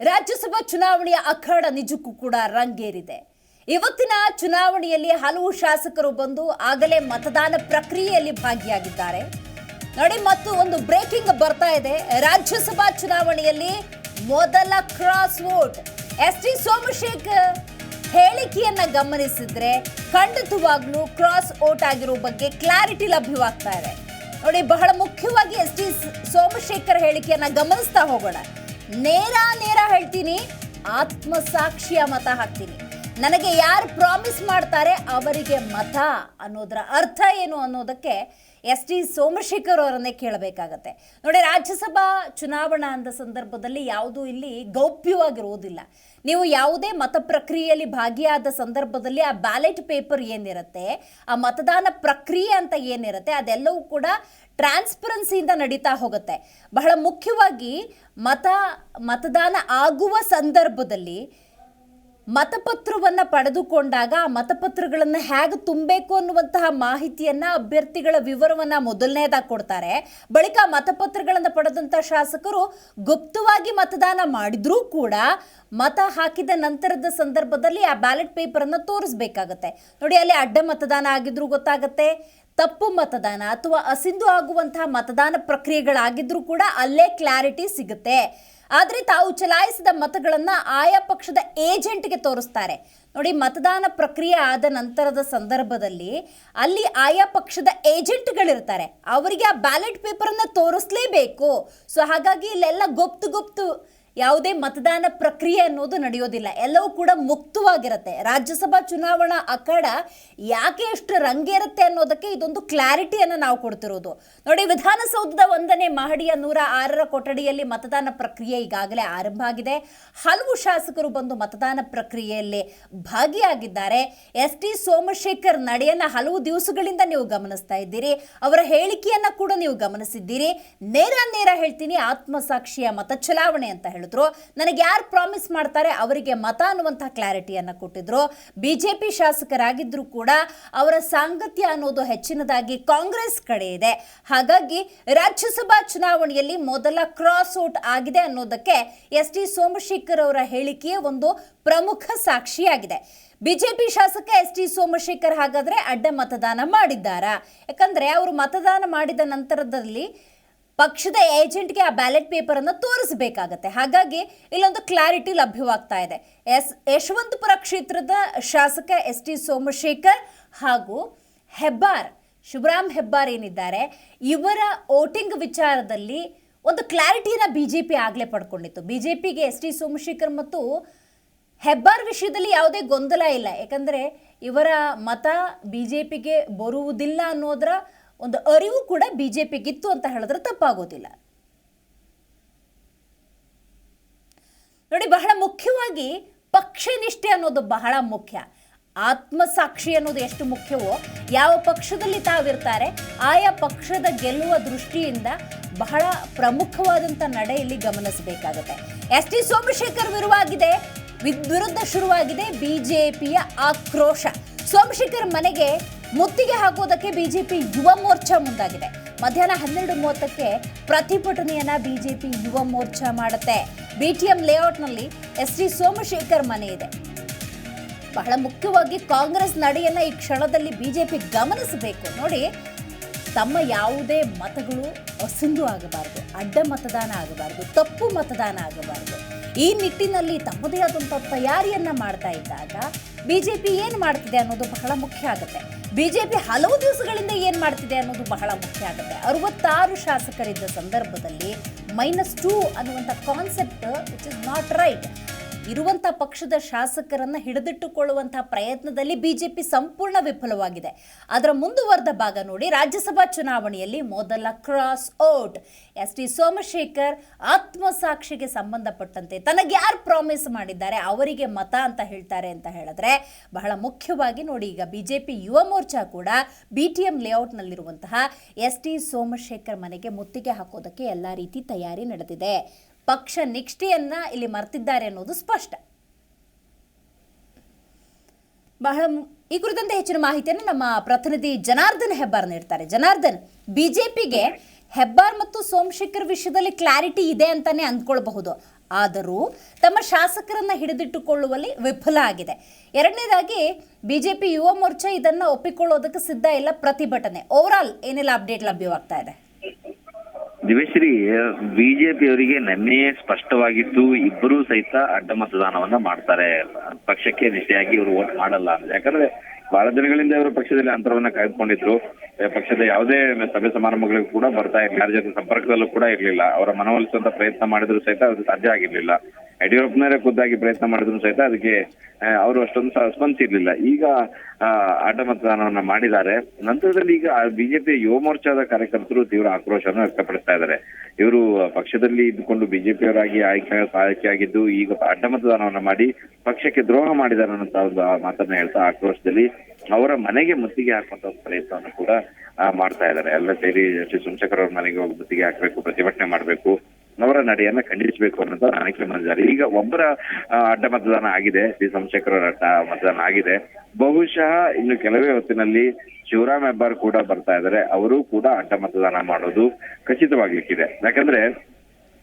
ರಾಜ್ಯಸಭಾ ಚುನಾವಣೆಯ ಅಖಾಡ ನಿಜಕ್ಕೂ ಕೂಡ ರಂಗೇರಿದೆ. ಇವತ್ತಿನ ಚುನಾವಣೆಯಲ್ಲಿ ಹಲವು ಶಾಸಕರು ಬಂದು ಆಗಲೇ ಮತದಾನ ಪ್ರಕ್ರಿಯೆಯಲ್ಲಿ ಭಾಗಿಯಾಗಿದ್ದಾರೆ. ನೋಡಿ, ಮತ್ತು ಒಂದು ಬ್ರೇಕಿಂಗ್ ಬರ್ತಾ ಇದೆ. ರಾಜ್ಯಸಭಾ ಚುನಾವಣೆಯಲ್ಲಿ ಮೊದಲ cross vote S T Somashekar ಹೇಳಿಕೆಯನ್ನ ಗಮನಿಸಿದ್ರೆ ಖಂಡಿತವಾಗ್ಲೂ ಕ್ರಾಸ್ ವೋಟ್ ಆಗಿರೋ ಬಗ್ಗೆ ಕ್ಲಾರಿಟಿ ಲಭ್ಯವಾಗ್ತಾ ಇದೆ. ನೋಡಿ, ಬಹಳ ಮುಖ್ಯವಾಗಿ ಎಸ್ ಟಿ ಸೋಮಶೇಖರ್ ಹೇಳಿಕೆಯನ್ನ ಗಮನಿಸ್ತಾ ಹೋಗೋಣ. ನೇರ ನೇರ ಹೇಳ್ತೀನಿ. ಆತ್ಮಸಾಕ್ಷಿಯ ಮತ ಹಾಕ್ತೀನಿ. ನನಗೆ ಯಾರು ಪ್ರಾಮಿಸ್ ಮಾಡ್ತಾರೆ ಅವರಿಗೆ ಮತ ಅನ್ನೋದರ ಅರ್ಥ ಏನು ಅನ್ನೋದಕ್ಕೆ ಎಸ್ ಟಿ ಸೋಮಶೇಖರ್ ಅವರನ್ನೇ ಕೇಳಬೇಕಾಗತ್ತೆ. ನೋಡಿ, ರಾಜ್ಯಸಭಾ ಚುನಾವಣಾ ಅಂದ ಸಂದರ್ಭದಲ್ಲಿ ಯಾವುದೂ ಇಲ್ಲಿ ಗೌಪ್ಯವಾಗಿರುವುದಿಲ್ಲ. ನೀವು ಯಾವುದೇ ಮತ ಪ್ರಕ್ರಿಯೆಯಲ್ಲಿ ಭಾಗಿಯಾದ ಸಂದರ್ಭದಲ್ಲಿ ಆ ಬ್ಯಾಲೆಟ್ ಪೇಪರ್ ಏನಿರುತ್ತೆ, ಆ ಮತದಾನ ಪ್ರಕ್ರಿಯೆ ಅಂತ ಏನಿರುತ್ತೆ, ಅದೆಲ್ಲವೂ ಕೂಡ ಟ್ರಾನ್ಸ್ಪರೆನ್ಸಿಯಿಂದ ನಡೀತಾ ಹೋಗುತ್ತೆ. ಬಹಳ ಮುಖ್ಯವಾಗಿ ಮತ, ಮತದಾನ ಆಗುವ ಸಂದರ್ಭದಲ್ಲಿ ಮತಪತ್ರವನ್ನು ಪಡೆದುಕೊಂಡಾಗ ಆ ಮತಪತ್ರಗಳನ್ನು ಹೇಗೆ ತುಂಬಬೇಕು ಅನ್ನುವಂತಹ ಮಾಹಿತಿಯನ್ನು ಅಭ್ಯರ್ಥಿಗಳ ವಿವರವನ್ನು ಮೊದಲನೇದಾಗಿ ಕೊಡ್ತಾರೆ. ಬಳಿಕ ಮತಪತ್ರಗಳನ್ನು ಪಡೆದಂಥ ಶಾಸಕರು ಗುಪ್ತವಾಗಿ ಮತದಾನ ಮಾಡಿದ್ರೂ ಕೂಡ ಮತ ಹಾಕಿದ ನಂತರದ ಸಂದರ್ಭದಲ್ಲಿ ಆ ಬ್ಯಾಲೆಟ್ ಪೇಪರನ್ನು ತೋರಿಸ್ಬೇಕಾಗತ್ತೆ. ನೋಡಿ, ಅಲ್ಲಿ ಅಡ್ಡ ಮತದಾನ ಆಗಿದ್ರೂ ಗೊತ್ತಾಗತ್ತೆ. ತಪ್ಪು ಮತದಾನ ಅಥವಾ ಅಸಿಂಧು ಆಗುವಂತಹ ಮತದಾನ ಪ್ರಕ್ರಿಯೆಗಳಾಗಿದ್ರೂ ಕೂಡ ಅಲ್ಲೇ ಕ್ಲಾರಿಟಿ ಸಿಗುತ್ತೆ. ಆದರೆ ತಾವು ಚಲಾಯಿಸಿದ ಮತಗಳನ್ನು ಆಯಾ ಪಕ್ಷದ ಏಜೆಂಟ್ಗೆ ತೋರಿಸ್ತಾರೆ. ನೋಡಿ, ಮತದಾನ ಪ್ರಕ್ರಿಯೆ ಆದ ನಂತರದ ಸಂದರ್ಭದಲ್ಲಿ ಅಲ್ಲಿ ಆಯಾ ಪಕ್ಷದ ಏಜೆಂಟ್ಗಳಿರ್ತಾರೆ. ಅವರಿಗೆ ಆ ಬ್ಯಾಲೆಟ್ ಪೇಪರನ್ನು ತೋರಿಸ್ಲೇಬೇಕು. ಸೊ, ಹಾಗಾಗಿ ಇಲ್ಲೆಲ್ಲ ಗುಪ್ತು ಗುಪ್ತು ಯಾವುದೇ ಮತದಾನ ಪ್ರಕ್ರಿಯೆ ಅನ್ನೋದು ನಡೆಯೋದಿಲ್ಲ. ಎಲ್ಲವೂ ಕೂಡ ಮುಕ್ತವಾಗಿರುತ್ತೆ. ರಾಜ್ಯಸಭಾ ಚುನಾವಣಾ ಅಖಾಡ ಯಾಕೆ ಎಷ್ಟು ರಂಗೇರುತ್ತೆ ಅನ್ನೋದಕ್ಕೆ ಇದೊಂದು ಕ್ಲಾರಿಟಿಯನ್ನು ನಾವು ಕೊಡ್ತಿರೋದು. ನೋಡಿ, ವಿಧಾನಸೌಧದ ಒಂದನೇ ಮಹಡಿಯ ನೂರ ಆರರ ಕೊಠಡಿಯಲ್ಲಿ ಮತದಾನ ಪ್ರಕ್ರಿಯೆ ಈಗಾಗಲೇ ಆರಂಭ ಆಗಿದೆ. ಹಲವು ಶಾಸಕರು ಬಂದು ಮತದಾನ ಪ್ರಕ್ರಿಯೆಯಲ್ಲಿ ಭಾಗಿಯಾಗಿದ್ದಾರೆ. ಎಸ್ ಟಿ ಸೋಮಶೇಖರ್ ನಡೆಯನ್ನ ಹಲವು ದಿವಸಗಳಿಂದ ನೀವು ಗಮನಿಸ್ತಾ ಇದ್ದೀರಿ. ಅವರ ಹೇಳಿಕೆಯನ್ನ ಕೂಡ ನೀವು ಗಮನಿಸಿದ್ದೀರಿ. ನೇರ ನೇರ ಹೇಳ್ತೀನಿ, ಆತ್ಮಸಾಕ್ಷಿಯ ಮತ ಚಲಾವಣೆ ಅಂತ ಹೇಳಿದ್ರು. ನನಗೆ ಯಾರು ಪ್ರಾಮಿಸ್ ಮಾಡ್ತಾರೆ ಅವರಿಗೆ ಮತ ಅನ್ನುವಂತಹ ಕ್ಲಾರಿಟಿಯನ್ನು ಕೊಟ್ಟಿದ್ರು. ಬಿಜೆಪಿ ಶಾಸಕರಾಗಿದ್ದರೂ ಕೂಡ ಅವರ ಸಾಂಗತ್ಯ ಅನ್ನೋದು ಹೆಚ್ಚಿನದಾಗಿ ಕಾಂಗ್ರೆಸ್ ಕಡೆ ಇದೆ. ಹಾಗಾಗಿ ರಾಜ್ಯಸಭಾ ಚುನಾವಣೆಯಲ್ಲಿ ಮೊದಲ ಕ್ರಾಸ್ ಔಟ್ ಆಗಿದೆ ಅನ್ನೋದಕ್ಕೆ ಎಸ್ ಟಿ ಸೋಮಶೇಖರ್ ಅವರ ಹೇಳಿಕೆಯೇ ಒಂದು ಪ್ರಮುಖ ಸಾಕ್ಷಿಯಾಗಿದೆ. ಬಿಜೆಪಿ ಶಾಸಕ ಎಸ್ ಟಿ ಸೋಮಶೇಖರ್ ಹಾಗಾದ್ರೆ ಅಡ್ಡ ಮತದಾನ ಮಾಡಿದ್ದಾರಾ? ಯಾಕಂದ್ರೆ ಅವರು ಮತದಾನ ಮಾಡಿದ ನಂತರದಲ್ಲಿ ಪಕ್ಷದ ಏಜೆಂಟ್ಗೆ ಆ ಬ್ಯಾಲೆಟ್ ಪೇಪರನ್ನು ತೋರಿಸಬೇಕಾಗತ್ತೆ. ಹಾಗಾಗಿ ಇಲ್ಲೊಂದು ಕ್ಲಾರಿಟಿ ಲಭ್ಯವಾಗ್ತಾ ಇದೆ. ಎಸ್, ಯಶವಂತಪುರ ಕ್ಷೇತ್ರದ ಶಾಸಕ ಎಸ್ ಟಿ ಸೋಮಶೇಖರ್ ಹಾಗೂ ಹೆಬ್ಬಾರ್, ಶಿವರಾಮ್ ಹೆಬ್ಬಾರ್ ಏನಿದ್ದಾರೆ, ಇವರ ವೋಟಿಂಗ್ ವಿಚಾರದಲ್ಲಿ ಒಂದು ಕ್ಲಾರಿಟಿನ ಬಿ ಜೆ ಪಿ ಆಗಲೇ ಪಡ್ಕೊಂಡಿತ್ತು. ಬಿ ಜೆ ಪಿಗೆ ಎಸ್ ಟಿ ಸೋಮಶೇಖರ್ ಮತ್ತು ಹೆಬ್ಬಾರ್ ವಿಷಯದಲ್ಲಿ ಯಾವುದೇ ಗೊಂದಲ ಇಲ್ಲ. ಯಾಕಂದರೆ ಇವರ ಮತ ಬಿ ಜೆ ಪಿಗೆ ಬರುವುದಿಲ್ಲ ಅನ್ನೋದರ ಒಂದು ಅರಿವು ಕೂಡ ಬಿ ಜೆ ಪಿಗಿತ್ತು ಅಂತ ಹೇಳಿದ್ರೆ ತಪ್ಪಾಗೋದಿಲ್ಲ. ನೋಡಿ, ಬಹಳ ಮುಖ್ಯವಾಗಿ ಪಕ್ಷನಿಷ್ಠೆ ಅನ್ನೋದು ಬಹಳ ಮುಖ್ಯ. ಆತ್ಮಸಾಕ್ಷಿ ಅನ್ನೋದು ಎಷ್ಟು ಮುಖ್ಯವೋ, ಯಾವ ಪಕ್ಷದಲ್ಲಿ ತಾವಿರ್ತಾರೆ, ಆಯಾ ಪಕ್ಷದ ಗೆಲ್ಲುವ ದೃಷ್ಟಿಯಿಂದ ಬಹಳ ಪ್ರಮುಖವಾದಂಥ ನಡೆ ಇಲ್ಲಿ ಗಮನಿಸಬೇಕಾಗುತ್ತೆ. ಎಸ್ ಟಿ ಸೋಮಶೇಖರ್ ವಿರುವಾಗಿದೆ ವಿರುದ್ಧ ಶುರುವಾಗಿದೆ ಬಿಜೆಪಿಯ ಆಕ್ರೋಶ. ಸೋಮಶೇಖರ್ ಮನೆಗೆ ಮುತ್ತಿಗೆ ಹಾಕುವುದಕ್ಕೆ ಬಿಜೆಪಿ ಯುವ ಮೋರ್ಚಾ ಮುಂದಾಗಿದೆ. ಮಧ್ಯಾಹ್ನ ಹನ್ನೆರಡು ಮೂವತ್ತಕ್ಕೆ ಪ್ರತಿಭಟನೆಯನ್ನ ಬಿಜೆಪಿ ಯುವ ಮೋರ್ಚಾ ಮಾಡುತ್ತೆ. ಬಿಟಿಎಂ ಲೇಔಟ್ನಲ್ಲಿ ಎಸ್ ಟಿ ಸೋಮಶೇಖರ್ ಮನೆ ಇದೆ. ಬಹಳ ಮುಖ್ಯವಾಗಿ ಕಾಂಗ್ರೆಸ್ ನಡೆಯನ್ನ ಈ ಕ್ಷಣದಲ್ಲಿ ಬಿಜೆಪಿ ಗಮನಿಸಬೇಕು. ನೋಡಿ, ತಮ್ಮ ಯಾವುದೇ ಮತಗಳು ಅಸಿಂಧು ಆಗಬಾರದು, ಅಡ್ಡ ಮತದಾನ ಆಗಬಾರದು, ತಪ್ಪು ಮತದಾನ ಆಗಬಾರದು. ಈ ನಿಟ್ಟಿನಲ್ಲಿ ತಮ್ಮದೇ ಆದಂಥ ತಯಾರಿಯನ್ನ ಮಾಡ್ತಾ ಇದ್ದಾಗ ಬಿಜೆಪಿ ಏನು ಮಾಡ್ತಿದೆ ಅನ್ನೋದು ಬಹಳ ಮುಖ್ಯ ಆಗುತ್ತೆ. ಬಿಜೆಪಿ ಹಲವು ದಿವಸಗಳಿಂದ ಏನು ಮಾಡ್ತಿದೆ ಅನ್ನೋದು ಬಹಳ ಮುಖ್ಯ ಆಗುತ್ತೆ. ಅರವತ್ತಾರು ಶಾಸಕರಿದ್ದ ಸಂದರ್ಭದಲ್ಲಿ ಮೈನಸ್ ಟೂ ಅನ್ನುವಂಥ concept which is not right ಇರುವಂಥ ಪಕ್ಷದ ಶಾಸಕರನ್ನ ಹಿಡಿದಿಟ್ಟುಕೊಳ್ಳುವಂತಹ ಪ್ರಯತ್ನದಲ್ಲಿ ಬಿಜೆಪಿ ಸಂಪೂರ್ಣ ವಿಫಲವಾಗಿದೆ. ಅದರ ಮುಂದುವರೆದ ಭಾಗ ನೋಡಿ, ರಾಜ್ಯಸಭಾ ಚುನಾವಣೆಯಲ್ಲಿ ಮೊದಲ cross out S T Somashekar ಆತ್ಮಸಾಕ್ಷಿಗೆ ಸಂಬಂಧಪಟ್ಟಂತೆ ತನಗೆ ಯಾರು ಪ್ರಾಮಿಸ್ ಮಾಡಿದ್ದಾರೆ, ಅವರಿಗೆ ಮತ ಅಂತ ಹೇಳ್ತಾರೆ ಅಂತ ಹೇಳಿದ್ರೆ, ಬಹಳ ಮುಖ್ಯವಾಗಿ ನೋಡಿ, ಈಗ ಬಿಜೆಪಿ ಯುವ ಮೋರ್ಚಾ ಕೂಡ ಬಿ ಟಿ ಎಂ ಲೇಔಟ್ನಲ್ಲಿರುವಂತಹ ಎಸ್ ಟಿ ಸೋಮಶೇಖರ್ ಮನೆಗೆ ಮುತ್ತಿಗೆ ಹಾಕೋದಕ್ಕೆ ಎಲ್ಲ ರೀತಿ ತಯಾರಿ ನಡೆದಿದೆ. ಪಕ್ಷ ನಿಷ್ಠೆಯನ್ನ ಇಲ್ಲಿ ಮರೆತಿದ್ದಾರೆ ಅನ್ನೋದು ಸ್ಪಷ್ಟ. ಬಹಳ ಈ ಕುರಿತಂತೆ ಹೆಚ್ಚಿನ ಮಾಹಿತಿಯನ್ನು ನಮ್ಮ ಪ್ರತಿನಿಧಿ ಜನಾರ್ದನ್ ಹೆಬ್ಬಾರ್ ನೀಡ್ತಾರೆ. ಜನಾರ್ದನ್, ಬಿಜೆಪಿಗೆ ಹೆಬ್ಬಾರ್ ಮತ್ತು ಸೋಮಶೇಖರ್ ವಿಷಯದಲ್ಲಿ ಕ್ಲಾರಿಟಿ ಇದೆ ಅಂತಾನೆ ಅಂದ್ಕೊಳ್ಬಹುದು. ಆದರೂ ತಮ್ಮ ಶಾಸಕರನ್ನ ಹಿಡಿದಿಟ್ಟುಕೊಳ್ಳುವಲ್ಲಿ ವಿಫಲ ಆಗಿದೆ. ಎರಡನೇದಾಗಿ, ಬಿಜೆಪಿ ಯುವ ಮೋರ್ಚಾ ಇದನ್ನ ಒಪ್ಪಿಕೊಳ್ಳೋದಕ್ಕೆ ಸಿದ್ಧ ಇಲ್ಲ, ಪ್ರತಿಭಟನೆ. ಓವರಾಲ್ ಏನೆಲ್ಲ ಅಪ್ಡೇಟ್ ಲಭ್ಯವಾಗ್ತಾ ಇದೆ? ದಿವೇಶ್ರೀ ಬಿಜೆಪಿ ಅವರಿಗೆ ನಿನ್ನೆಯೇ ಸ್ಪಷ್ಟವಾಗಿತ್ತು ಇಬ್ಬರೂ ಸಹಿತ ಅಡ್ಡ ಮತದಾನವನ್ನ ಮಾಡ್ತಾರೆ. ಪಕ್ಷಕ್ಕೆ ನಿಷ್ಠೆಯಾಗಿ ಇವರು ವೋಟ್ ಮಾಡಲ್ಲ ಅಂತ. ಯಾಕಂದ್ರೆ ಬಹಳ ದಿನಗಳಿಂದ ಇವರು ಪಕ್ಷದಲ್ಲಿ ಅಂತರವನ್ನ ಕಾಯ್ದುಕೊಂಡಿದ್ರು. ಪಕ್ಷದ ಯಾವುದೇ ಸಭೆ ಸಮಾರಂಭಗಳಿಗೂ ಕೂಡ ಬರ್ತಾ ಇರಲಿಲ್ಲ ಯಾರ ಜೊತೆ ಸಂಪರ್ಕದಲ್ಲೂ ಕೂಡ ಇರಲಿಲ್ಲ. ಅವರ ಮನವೊಲಿಸುವಂತ ಪ್ರಯತ್ನ ಮಾಡಿದ್ರು ಸಹಿತ ಅದು ಸಾಧ್ಯ ಆಗಿರ್ಲಿಲ್ಲ. ಯಡಿಯೂರಪ್ಪನವರೇ ಖುದ್ದಾಗಿ ಪ್ರಯತ್ನ ಮಾಡಿದ್ರು ಸಹಿತ ಅದಕ್ಕೆ ಅವರು ಅಷ್ಟೊಂದು ಸ- ಸ್ಪಂದಿಸಿರ್ಲಿಲ್ಲ ಈಗ ಅಡ್ಡ ಮತದಾನವನ್ನ ಮಾಡಿದ್ದಾರೆ. ನಂತರದಲ್ಲಿ ಈಗ ಬಿಜೆಪಿ ಯುವ ಮೋರ್ಚಾದ ಕಾರ್ಯಕರ್ತರು ತೀವ್ರ ಆಕ್ರೋಶವನ್ನು ವ್ಯಕ್ತಪಡಿಸ್ತಾ ಇದ್ದಾರೆ. ಇವರು ಪಕ್ಷದಲ್ಲಿ ಇದ್ದುಕೊಂಡು ಬಿಜೆಪಿಯವರಾಗಿ ಆಯ್ಕೆ, ಆಯ್ಕೆಯಾಗಿದ್ದು, ಈಗ ಅಡ್ಡ ಮತದಾನವನ್ನ ಮಾಡಿ, ಪಕ್ಷಕ್ಕೆ ದ್ರೋಹ ಮಾಡಿದ್ದಾರೆ ಅನ್ನೋ ಒಂದು ಮಾತನ್ನ ಹೇಳ್ತಾ, ಆಕ್ರೋಶದಲ್ಲಿ ಅವರ ಮನೆಗೆ ಮುತ್ತಿಗೆ ಹಾಕುವಂತ ಪ್ರಯತ್ನವನ್ನು ಕೂಡ ಮಾಡ್ತಾ ಇದ್ದಾರೆ. ಎಲ್ಲ ಸೇರಿ ಶ್ರೀ ಸುಂಚಕರ್ ಅವ್ರ ಮನೆಗೆ ಹೋಗಿ ಮುತ್ತಿಗೆ ಹಾಕಬೇಕು, ಪ್ರತಿಭಟನೆ ಮಾಡಬೇಕು. ಅವರ ನಡೆಯನ್ನ ಖಂಡಿಸಬೇಕು ಅನ್ನೋದು ಅನೇಕ ಮಾಡಿದ್ದಾರೆ. ಈಗ ಒಬ್ಬರ ಅಡ್ಡ ಮತದಾನ ಆಗಿದೆ, ಶ್ರೀ ಸೋಮಶೇಖರ್ ಅವರ ಅಡ್ಡ ಮತದಾನ ಆಗಿದೆ. ಬಹುಶಃ ಇನ್ನು ಕೆಲವೇ ಹೊತ್ತಿನಲ್ಲಿ ಶಿವರಾಮ್ ಹೆಬ್ಬಾರ್ ಕೂಡ ಬರ್ತಾ ಇದ್ದಾರೆ. ಅವರು ಕೂಡ ಅಡ್ಡ ಮತದಾನ ಮಾಡೋದು ಖಚಿತವಾಗ್ಲಿಕ್ಕಿದೆ. ಯಾಕಂದ್ರೆ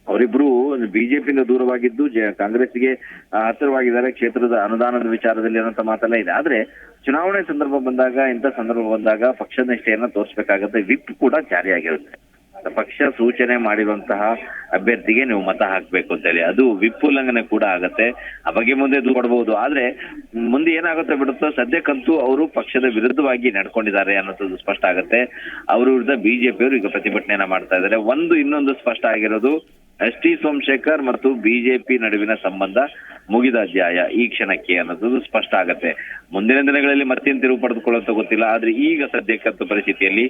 ಅವರಿಬ್ರು ಬಿಜೆಪಿಯಿಂದ ದೂರವಾಗಿದ್ದು ಕಾಂಗ್ರೆಸ್ಗೆ ಹತ್ತಿರವಾಗಿದ್ದಾರೆ, ಕ್ಷೇತ್ರದ ಅನುದಾನದ ವಿಚಾರದಲ್ಲಿ ಅನ್ನೋಂಥ ಮಾತೆಲ್ಲ ಇದೆ. ಆದ್ರೆ ಚುನಾವಣೆ ಸಂದರ್ಭ ಬಂದಾಗ, ಇಂಥ ಸಂದರ್ಭ ಬಂದಾಗ ಪಕ್ಷ ನಿಷ್ಠೆಯನ್ನ ತೋರಿಸಬೇಕಾಗುತ್ತೆ, ವಿಪ್ ಕೂಡ ಜಾರಿಯಾಗಿರುತ್ತೆ. ಪಕ್ಷ ಸೂಚನೆ ಮಾಡಿರುವಂತಹ ಅಭ್ಯರ್ಥಿಗೆ ನೀವು ಮತ ಹಾಕ್ಬೇಕು ಅಂತ ಹೇಳಿ. ಅದು ವಿಪ್ ಉಲ್ಲಂಘನೆ ಕೂಡ ಆಗತ್ತೆ. ಆ ಬಗ್ಗೆ ಮುಂದೆ ದೂರ ಕೊಡಬಹುದು ಆದ್ರೆ ಮುಂದೆ ಏನಾಗುತ್ತೆ ಬಿಡುತ್ತೋ ಸದ್ಯಕ್ಕಂತೂ ಅವರು ಪಕ್ಷದ ವಿರುದ್ಧವಾಗಿ ನಡ್ಕೊಂಡಿದ್ದಾರೆ ಅನ್ನೋದು ಸ್ಪಷ್ಟ ಆಗತ್ತೆ. ಅವ್ರ ವಿರುದ್ಧ ಬಿಜೆಪಿಯವರು ಈಗ ಪ್ರತಿಭಟನೆಯನ್ನ ಮಾಡ್ತಾ ಇದ್ದಾರೆ. ಒಂದು ಇನ್ನೊಂದು ಸ್ಪಷ್ಟ ಆಗಿರೋದು ಎಸ್ ಟಿ ಸೋಮಶೇಖರ್ ಮತ್ತು ಬಿಜೆಪಿ ನಡುವಿನ ಸಂಬಂಧ. ಮುಗಿದ ಅಧ್ಯಾಯ ಈ ಕ್ಷಣಕ್ಕೆ ಅನ್ನೋದು ಸ್ಪಷ್ಟ ಆಗತ್ತೆ. ಮುಂದಿನ ದಿನಗಳಲ್ಲಿ ಮತ್ತೇನು ತಿರುವು ಪಡೆದುಕೊಳ್ಳುವಂತ ಗೊತ್ತಿಲ್ಲ, ಆದ್ರೆ ಈಗ ಸದ್ಯಕ್ಕಂತ ಪರಿಸ್ಥಿತಿಯಲ್ಲಿ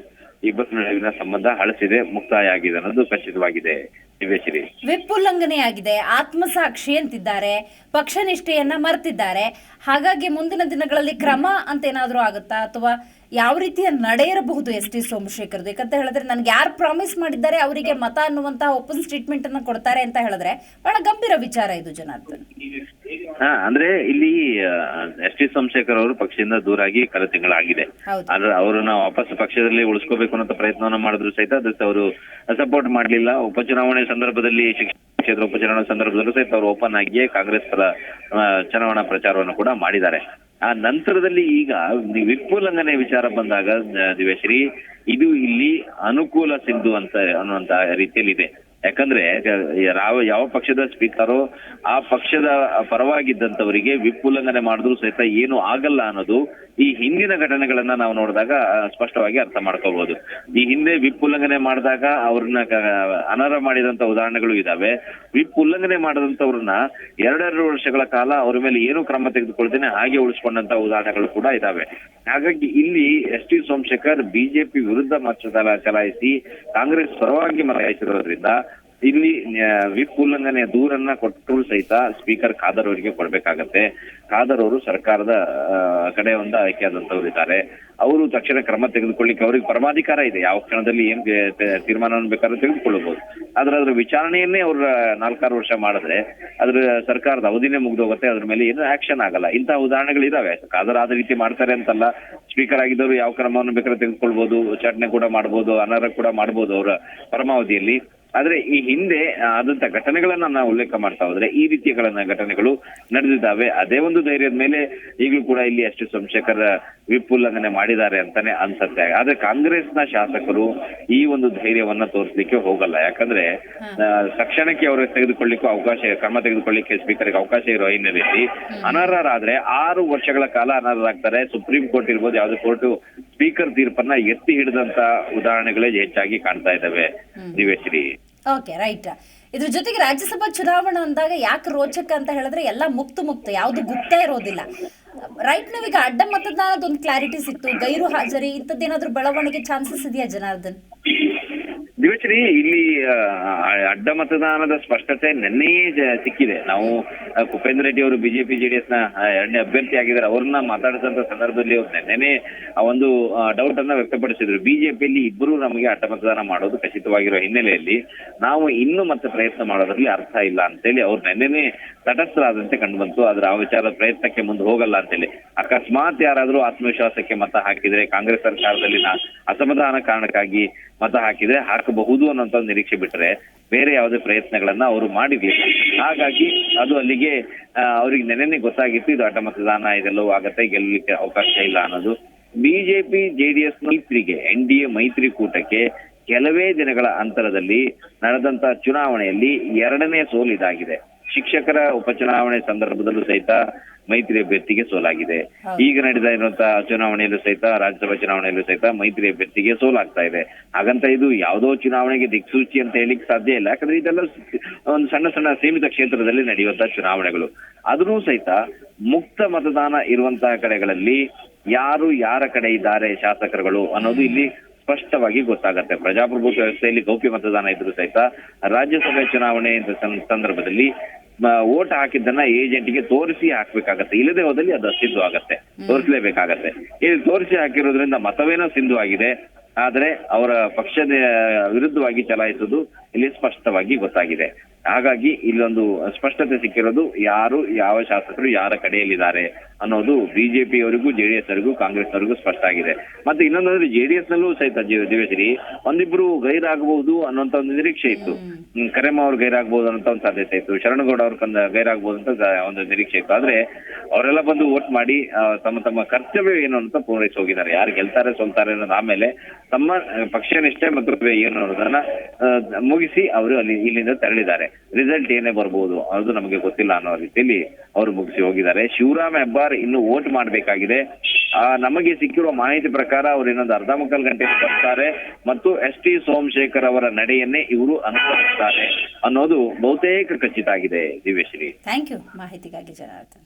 ಇಬ್ಬರ ನಡುವಿನ ಸಂಬಂಧ ಹಳಸಿದೆ, ಮುಕ್ತಾಯ ಆಗಿದೆ ಅನ್ನೋದು ಖಚಿತವಾಗಿದೆ. ದಿವ್ಯಶ್ರೀ ವಿಪ್ ಉಲ್ಲಂಘನೆಯಾಗಿದೆ ಆತ್ಮಸಾಕ್ಷಿ ಅಂತಿದ್ದಾರೆ. ಪಕ್ಷ ನಿಷ್ಠೆಯನ್ನ ಮರ್ತಿದ್ದಾರೆ. ಹಾಗಾಗಿ ಮುಂದಿನ ದಿನಗಳಲ್ಲಿ ಕ್ರಮ ಅಂತ ಏನಾದರೂ ಆಗುತ್ತಾ? ಅಥವಾ ಯಾವ ರೀತಿಯ ನಡೆ ಇರಬಹುದು ಎಸ್ ಟಿ ಸೋಮಶೇಖರ್ ಯಾಕಂತ ಹೇಳಿದ್ರೆ ನನ್ಗೆ ಯಾರು ಪ್ರಾಮಿಸ್ ಮಾಡಿದ್ದಾರೆ, ಅವರಿಗೆ ಮತ ಅನ್ನುವಂತಹ ಓಪನ್ ಸ್ಟೇಟ್ಮೆಂಟ್ ಅನ್ನ ಕೊಡ್ತಾರೆ ಅಂತ ಹೇಳಿದ್ರೆ ಬಹಳ ಗಂಭೀರ ವಿಚಾರ ಇದು ಜನಾರ್ದನ್. ಹಾ ಅಂದ್ರೆ ಇಲ್ಲಿ ಎಸ್ ಟಿ ಸೋಮಶೇಖರ್ ಅವರು ಪಕ್ಷದಿಂದ ದೂರಾಗಿ ಕಳೆದ ತಿಂಗಳಾಗಿದೆ. ಆದ್ರೆ ಅವರನ್ನ ವಾಪಸ್ ಪಕ್ಷದಲ್ಲಿ ಉಳಿಸ್ಕೋಬೇಕು ಅನ್ನೋ ಪ್ರಯತ್ನವನ್ನ ಮಾಡಿದ್ರು ಸಹಿತ ಅದಕ್ಕೆ ಅವರು ಸಪೋರ್ಟ್ ಮಾಡಲಿಲ್ಲ. ಉಪಚುನಾವಣೆ ಸಂದರ್ಭದಲ್ಲಿ ಶಿಕ್ಷಣ ಕ್ಷೇತ್ರ ಉಪಚುನಾವಣೆ ಸಂದರ್ಭದಲ್ಲೂ ಸಹಿತ ಅವರು ಓಪನ್ ಆಗಿಯೇ ಕಾಂಗ್ರೆಸ್ ಪರ ಚುನಾವಣಾ ಪ್ರಚಾರವನ್ನು ಕೂಡ ಮಾಡಿದ್ದಾರೆ. ಆ ನಂತರದಲ್ಲಿ ಈಗ ವಿಪುಲಂಘನೆ ವಿಚಾರ ಬಂದಾಗ ದಿವ್ಯಶ್ರೀ ಇದು ಇಲ್ಲಿ ಅನುಕೂಲ ಸಿಂಧು ಅಂತ ಅನ್ನುವಂತ ರೀತಿಯಲ್ಲಿ ಇದೆ ಯಾಕಂದ್ರೆ ಯಾವ ಯಾವ ಪಕ್ಷದ ಸ್ಪೀಕರು ಆ ಪಕ್ಷದ ಪರವಾಗಿದ್ದಂತವರಿಗೆ ವಿಪ್ ಉಲ್ಲಂಘನೆ ಮಾಡಿದ್ರು ಸಹಿತ ಏನು ಆಗಲ್ಲ ಅನ್ನೋದು ಈ ಹಿಂದಿನ ಘಟನೆಗಳನ್ನ ನಾವು ನೋಡಿದಾಗ ಸ್ಪಷ್ಟವಾಗಿ ಅರ್ಥ ಮಾಡ್ಕೋಬಹುದು ಈ ಹಿಂದೆ ವಿಪ್ ಉಲ್ಲಂಘನೆ ಮಾಡಿದಾಗ ಅವ್ರನ್ನ ಅನರ್ಹ ಮಾಡಿದಂತ ಉದಾಹರಣೆಗಳು ಇದಾವೆ. ವಿಪ್ ಉಲ್ಲಂಘನೆ ಮಾಡದಂತವ್ರನ್ನ ಎರಡೆರಡು ವರ್ಷಗಳ ಕಾಲ ಅವ್ರ ಮೇಲೆ ಏನು ಕ್ರಮ ತೆಗೆದುಕೊಳ್ತೇನೆ, ಹಾಗೆ ಉಳಿಸ್ಕೊಂಡಂತ ಉದಾಹರಣೆಗಳು ಕೂಡ ಇದಾವೆ. ಹಾಗಾಗಿ ಇಲ್ಲಿ ಎಸ್ ಟಿ ಸೋಮಶೇಖರ್ ಬಿಜೆಪಿ ವಿರುದ್ಧ ಮತ ಚಲ- ಚಲಾಯಿಸಿ ಕಾಂಗ್ರೆಸ್ ಪರವಾಗಿ ಮತ ಇಲ್ಲಿ ವಿಪ್ ಉಲ್ಲಂಘನೆ ದೂರನ್ನ ಕೊಟ್ಟರು ಸಹಿತ ಸ್ಪೀಕರ್ ಖಾದರ್ ಅವರಿಗೆ ಕೊಡ್ಬೇಕಾಗತ್ತೆ. ಖಾದರ್ ಅವರು ಸರ್ಕಾರದ ಕಡೆ ಒಂದು ಆಯ್ಕೆಯಾದಂತವ್ರು ಇದ್ದಾರೆ. ಅವರು ತಕ್ಷಣ ಕ್ರಮ ತೆಗೆದುಕೊಳ್ಳಿಕ್ಕೆ ಅವ್ರಿಗೆ ಪರಮಾಧಿಕಾರ ಇದೆ. ಯಾವ ಕ್ಷಣದಲ್ಲಿ ಏನ್ ತೀರ್ಮಾನವನ್ನು ಬೇಕಾದ್ರೂ ತೆಗೆದುಕೊಳ್ಳಬಹುದು. ಆದ್ರೆ ಅದ್ರ ವಿಚಾರಣೆಯನ್ನೇ ಅವ್ರ ನಾಲ್ಕಾರು ವರ್ಷ ಮಾಡಿದ್ರೆ ಅದ್ರ ಸರ್ಕಾರದ ಅವಧಿನೇ ಮುಗ್ದೋಗುತ್ತೆ. ಅದ್ರ ಮೇಲೆ ಏನು ಆಕ್ಷನ್ ಆಗಲ್ಲ. ಇಂತಹ ಉದಾಹರಣೆಗಳು ಇದಾವೆ ಖಾದರ್ ಆದ ರೀತಿ ಮಾಡ್ತಾರೆ ಅಂತಲ್ಲ, ಸ್ಪೀಕರ್ ಆಗಿದ್ದವರು ಯಾವ ಕ್ರಮವನ್ನು ಬೇಕಾದ್ರೆ ತೆಗೆದುಕೊಳ್ಬಹುದು ವಿಚಾರಣೆ ಕೂಡ ಮಾಡಬಹುದು ಅನರ್ಹ ಕೂಡ ಮಾಡಬಹುದು ಅವರ ಪರಮಾವಧಿಯಲ್ಲಿ. ಆದ್ರೆ ಈ ಹಿಂದೆ ಆದಂತ ಘಟನೆಗಳನ್ನ ನಾವು ಉಲ್ಲೇಖ ಮಾಡ್ತಾ ಹೋದ್ರೆ ಈ ರೀತಿಯಗಳನ್ನ ಘಟನೆಗಳು ನಡೆದಿದ್ದಾವೆ. ಅದೇ ಒಂದು ಧೈರ್ಯದ ಮೇಲೆ ಈಗಲೂ ಕೂಡ ಇಲ್ಲಿ ಅಷ್ಟು ಸೋಮಶೇಖರ್ ವಿಪ್ ಉಲ್ಲಂಘನೆ ಮಾಡಿದ್ದಾರೆ ಅಂತಾನೆ ಅನ್ಸತ್ತೆ. ಆದ್ರೆ ಕಾಂಗ್ರೆಸ್ನ ಶಾಸಕರು ಈ ಒಂದು ಧೈರ್ಯವನ್ನ ತೋರಿಸ್ಲಿಕ್ಕೆ ಹೋಗಲ್ಲ. ಯಾಕಂದ್ರೆ ತಕ್ಷಣಕ್ಕೆ ಅವರು ತೆಗೆದುಕೊಳ್ಳಿಕ್ಕೂ ಅವಕಾಶ ಕ್ರಮ ತೆಗೆದುಕೊಳ್ಳಿಕ್ಕೆ ಸ್ಪೀಕರ್ಗೆ ಅವಕಾಶ ಇರೋ ಹಿನ್ನೆಲೆಯಲ್ಲಿ ಅನರ್ಹರಾದ್ರೆ ಆರು ವರ್ಷಗಳ ಕಾಲ ಅನರ್ಹರಾಗ್ತಾರೆ. ಸುಪ್ರೀಂ ಕೋರ್ಟ್ ಇರ್ಬೋದು ಯಾವ್ದು ಕೋರ್ಟ್ ಸ್ಪೀಕರ್ ತೀರ್ಪನ್ನ ಎತ್ತಿ ಹಿಡಿದಂತ ಉದಾಹರಣೆಗಳೇ ಹೆಚ್ಚಾಗಿ ಕಾಣ್ತಾ ಇದ್ದಾವೆ. Divyashree okay right. ಇದ್ರ ಜೊತೆಗೆ ರಾಜ್ಯಸಭಾ ಚುನಾವಣೆ ಅಂದಾಗ ಯಾಕೆ ರೋಚಕ ಅಂತ ಹೇಳಿದ್ರೆ ಎಲ್ಲ ಮುಕ್ತ ಮುಕ್ತ ಯಾವುದು ಗುಪ್ತ ಇರೋದಿಲ್ಲ. ರೈಟ್ ನಾವೀಗ ಅಡ್ಡ ಮತದಾನದ ಒಂದು ಕ್ಲಾರಿಟಿ ಸಿಕ್ತು ಗೈರು ಹಾಜರಿ ಇಂಥದ್ದೇನಾದ್ರೂ ಬೆಳವಣಿಗೆ ಚಾನ್ಸಸ್ ಇದೆಯಾ ಜನಾರ್ದನ್? ದಿವಚರಿ ಇಲ್ಲಿ ಅಡ್ಡ ಮತದಾನದ ಸ್ಪಷ್ಟತೆ ನಿನ್ನೆಯೇ ಸಿಕ್ಕಿದೆ. ನಾವು ಕುಪೇಂದ್ರ ರೆಡ್ಡಿ ಅವರು ಬಿಜೆಪಿ ಜೆಡಿಎಸ್ನ ಎರಡನೇ ಅಭ್ಯರ್ಥಿ ಆಗಿದ್ದಾರೆ. ಅವ್ರನ್ನ ಮಾತಾಡಿದಂತ ಸಂದರ್ಭದಲ್ಲಿ ಅವ್ರು ನೆನ್ನೆನೆ ಒಂದು ಡೌಟ್ ಅನ್ನ ವ್ಯಕ್ತಪಡಿಸಿದ್ರು. ಬಿಜೆಪಿಯಲ್ಲಿ ಇಬ್ಬರು ನಮಗೆ ಅಡ್ಡ ಮತದಾನ ಮಾಡೋದು ಖಚಿತವಾಗಿರೋ ಹಿನ್ನೆಲೆಯಲ್ಲಿ ನಾವು ಇನ್ನು ಮತ್ತೆ ಪ್ರಯತ್ನ ಮಾಡೋದ್ರಲ್ಲಿ ಅರ್ಥ ಇಲ್ಲ ಅಂತೇಳಿ ಅವ್ರು ನೆನ್ನೆನೆ ತಟಸ್ಥರಾದಂತೆ ಕಂಡು ಬಂತು ಆದ್ರೆ ಆ ವಿಚಾರದ ಪ್ರಯತ್ನಕ್ಕೆ ಮುಂದೆ ಹೋಗಲ್ಲ ಅಂತೇಳಿ. ಅಕಸ್ಮಾತ್ ಯಾರಾದ್ರೂ ಆತ್ಮವಿಶ್ವಾಸಕ್ಕೆ ಮತ ಹಾಕಿದ್ರೆ ಕಾಂಗ್ರೆಸ್ ಸರ್ಕಾರದಲ್ಲಿನ ಅಸಮಾಧಾನ ಕಾರಣಕ್ಕಾಗಿ ಮತ ಹಾಕಿದ್ರೆ ಹಾಕಬಹುದು ಅನ್ನೋಂತ ನಿರೀಕ್ಷೆ ಬಿಟ್ರೆ ಬೇರೆ ಯಾವುದೇ ಪ್ರಯತ್ನಗಳನ್ನ ಅವರು ಮಾಡಿರ್ಲಿಲ್ಲ. ಹಾಗಾಗಿ ಅದು ಅಲ್ಲಿಗೆ ಅವ್ರಿಗೆ ನೆನೆನೆ ಗೊತ್ತಾಗಿತ್ತು, ಇದು ಆಟ ಮತದಾನ ಇದೆಲ್ಲವೂ ಆಗತ್ತೆ, ಗೆಲ್ಲಲಿಕ್ಕೆ ಅವಕಾಶ ಇಲ್ಲ ಅನ್ನೋದು. ಬಿಜೆಪಿ ಜೆಡಿಎಸ್ ಮೈತ್ರಿಗೆ, ಎನ್ ಡಿ ಎ ಮೈತ್ರಿಕೂಟಕ್ಕೆ ಕೆಲವೇ ದಿನಗಳ ಅಂತರದಲ್ಲಿ ನಡೆದಂತ ಚುನಾವಣೆಯಲ್ಲಿ ಎರಡನೇ ಸೋಲಿದಾಗಿದೆ ಶಿಕ್ಷಕರ ಉಪಚುನಾವಣೆ ಸಂದರ್ಭದಲ್ಲೂ ಸಹಿತ ಮೈತ್ರಿ ಅಭ್ಯರ್ಥಿಗೆ ಸೋಲಾಗಿದೆ. ಈಗ ನಡೆದ ಇರುವಂತಹ ಚುನಾವಣೆಯಲ್ಲೂ ಸಹಿತ ರಾಜ್ಯಸಭಾ ಚುನಾವಣೆಯಲ್ಲೂ ಸಹಿತ ಮೈತ್ರಿ ಅಭ್ಯರ್ಥಿಗೆ ಸೋಲಾಗ್ತಾ ಇದೆ. ಹಾಗಂತ ಇದು ಯಾವುದೋ ಚುನಾವಣೆಗೆ ದಿಕ್ಸೂಚಿ ಅಂತ ಹೇಳಿಕ್ ಸಾಧ್ಯ ಇಲ್ಲ. ಯಾಕಂದ್ರೆ ಇದೆಲ್ಲ ಒಂದು ಸಣ್ಣ ಸಣ್ಣ ಸೀಮಿತ ಕ್ಷೇತ್ರದಲ್ಲಿ ನಡೆಯುವಂತಹ ಚುನಾವಣೆಗಳು. ಆದ್ರೂ ಸಹಿತ ಮುಕ್ತ ಮತದಾನ ಇರುವಂತಹ ಕಡೆಗಳಲ್ಲಿ ಯಾರು ಯಾರ ಕಡೆ ಇದ್ದಾರೆ ಶಾಸಕರುಗಳು ಅನ್ನೋದು ಇಲ್ಲಿ ಸ್ಪಷ್ಟವಾಗಿ ಗೊತ್ತಾಗತ್ತೆ. ಪ್ರಜಾಪ್ರಭುತ್ವ ವ್ಯವಸ್ಥೆಯಲ್ಲಿ ಗೌಪ್ಯ ಮತದಾನ ಇದ್ರು ಸಹಿತ ರಾಜ್ಯಸಭೆ ಚುನಾವಣೆ ಸಂದರ್ಭದಲ್ಲಿ ವೋಟ್ ಹಾಕಿದ್ದನ್ನ ಏಜೆಂಟ್ಗೆ ತೋರಿಸಿ ಹಾಕ್ಬೇಕಾಗತ್ತೆ. ಇಲ್ಲದೆ ಹೋದಲ್ಲಿ ಅದು ಸಿಂಧು ಆಗತ್ತೆ. ತೋರಿಸಲೇಬೇಕಾಗತ್ತೆ. ಇಲ್ಲಿ ತೋರಿಸಿ ಹಾಕಿರೋದ್ರಿಂದ ಮತವೇನೋ ಸಿಂಧು ಆಗಿದೆ. ಆದ್ರೆ ಅವರ ಪಕ್ಷದ ವಿರುದ್ಧವಾಗಿ ಚಲಾಯಿಸುವುದು ಇಲ್ಲಿ ಸ್ಪಷ್ಟವಾಗಿ ಗೊತ್ತಾಗಿದೆ. ಹಾಗಾಗಿ ಇಲ್ಲೊಂದು ಸ್ಪಷ್ಟತೆ ಸಿಕ್ಕಿರೋದು ಯಾರು ಯಾವ ಶಾಸಕರು ಯಾರ ಕಡೆಯಲ್ಲಿದ್ದಾರೆ. ಅನ್ನೋದು ಬಿಜೆಪಿ ಬಿಜೆಪಿಯವರಿಗೂ ಜೆಡಿಎಸ್ ಅವರಿಗೂ ಕಾಂಗ್ರೆಸ್ ಅವರಿಗೂ ಸ್ಪಷ್ಟ ಆಗಿದೆ. ಮತ್ತೆ ಇನ್ನೊಂದಂದ್ರೆ ಜೆಡಿಎಸ್ ನಲ್ಲೂ ಸಹಿತ ದಿವೇಶ್ರೀ ಒಂದಿಬ್ರು ಗೈರಾಗಬಹುದು ಅನ್ನೋಂತ ಒಂದು ನಿರೀಕ್ಷೆ ಇತ್ತು. ಕರೆಮ ಅವ್ರು ಗೈರಾಗಬಹುದು ಅನ್ನೋ ಒಂದು ಸಾಧ್ಯತೆ ಇತ್ತು. ಶರಣಗೌಡ ಅವ್ರ ಕಂದ ಗೈರಾಗಬಹುದು ಅಂತ ಒಂದು ನಿರೀಕ್ಷೆ ಇತ್ತು. ಆದ್ರೆ ಅವರೆಲ್ಲ ಬಂದು ವೋಟ್ ಮಾಡಿ ತಮ್ಮ ತಮ್ಮ ಕರ್ತವ್ಯ ಏನು ಅಂತ ಪೂರೈಸಿ ಹೋಗಿದ್ದಾರೆ ಯಾರು ಗೆಲ್ತಾರೆ ಸೋಲ್ತಾರೆ ಅನ್ನೋದು ಆಮೇಲೆ ತಮ್ಮ ಪಕ್ಷ ನಿಷ್ಠೆ ಮತ್ತು ಏನು ಅನ್ನೋದನ್ನ ಮುಗಿಸಿ ಅವರು ಅಲ್ಲಿ ಇಲ್ಲಿಂದ ತೆರಳಿದ್ದಾರೆ. ರಿಸಲ್ಟ್ ಏನೇ ಬರ್ಬೋದು, ಅದು ನಮಗೆ ಗೊತ್ತಿಲ್ಲ ಅನ್ನೋ ರೀತಿಯಲ್ಲಿ ಅವರು ಮುಗಿಸಿ ಹೋಗಿದ್ದಾರೆ. ಶಿವರಾಮ್ ಹೆಬ್ಬಾರ್ ಇನ್ನು ವೋಟ್ ಮಾಡಬೇಕಾಗಿದೆ. ನಮಗೆ ಸಿಕ್ಕಿರುವ ಮಾಹಿತಿ ಪ್ರಕಾರ ಅವರು ಇನ್ನೊಂದು ಅರ್ಧ ಮುಕ್ಕಾಲು ಗಂಟೆ ಬರ್ತಾರೆ ಮತ್ತು ಎಸ್ ಟಿ ಸೋಮಶೇಖರ್ ಅವರ ನಡೆಯನ್ನೇ ಇವರು ಅನುಸರಿಸುತ್ತಾರೆ ಅನ್ನೋದು ಬಹುತೇಕ ಖಚಿತ ಆಗಿದೆ. ದಿವ್ಯಶ್ರೀ. ಥ್ಯಾಂಕ್ ಯು ಮಾಹಿತಿಗಾಗಿ ಜನಾರ್ದನ್.